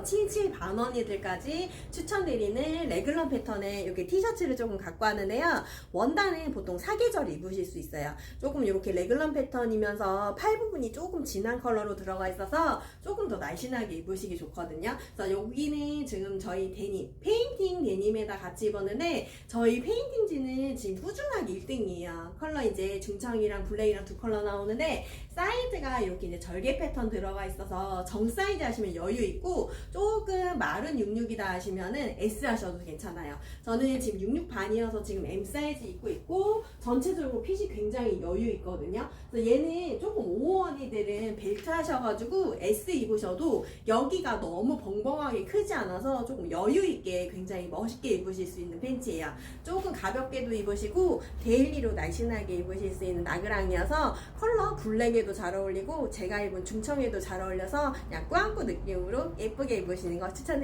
부터 77 반원이들까지 추천드리는 레귤런 패턴의 이렇게 티셔츠를 조금 갖고 왔는데요. 원단은 보통 사계절 입으실 수 있어요. 조금 이렇게 레귤런 패턴이면서 팔 부분이 조금 진한 컬러로 들어가 있어서 조금 더 날씬하게 입으시기 좋거든요. 그래서 여기는 지금 저희 데님, 페인팅 데님에다 같이 입었는데 저희 페인팅지는 지금 꾸준하게 1등이에요. 컬러 이제 중청이랑 블랙이랑 두 컬러 나오는데 사이즈가 이렇게 이제 절개 패턴 들어가 있어서 정 사이즈 하시면 여유 있고 조금 마른 66이다 하시면은 S 하셔도 괜찮아요. 저는 지금 66 반이어서 지금 M 사이즈 입고 있고 전체적으로 핏이 굉장히 여유 있거든요. 그래서 얘는 조금 5원이들은 벨트 하셔가지고 S 입으셔도 여기가 너무 벙벙하게 크지 않아서 조금 여유 있게 굉장히 멋있게 입으실 수 있는 팬츠예요. 조금 가볍게도 입으시고 데일리로 날씬하게 입으실 수 있는 나그랑이어서 컬러 블랙에도 잘 어울리고 제가 입은 중청에도 잘 어울려서 그냥 꾸안꾸 느낌으로 예쁘게 입으시는 거 추천드립니다.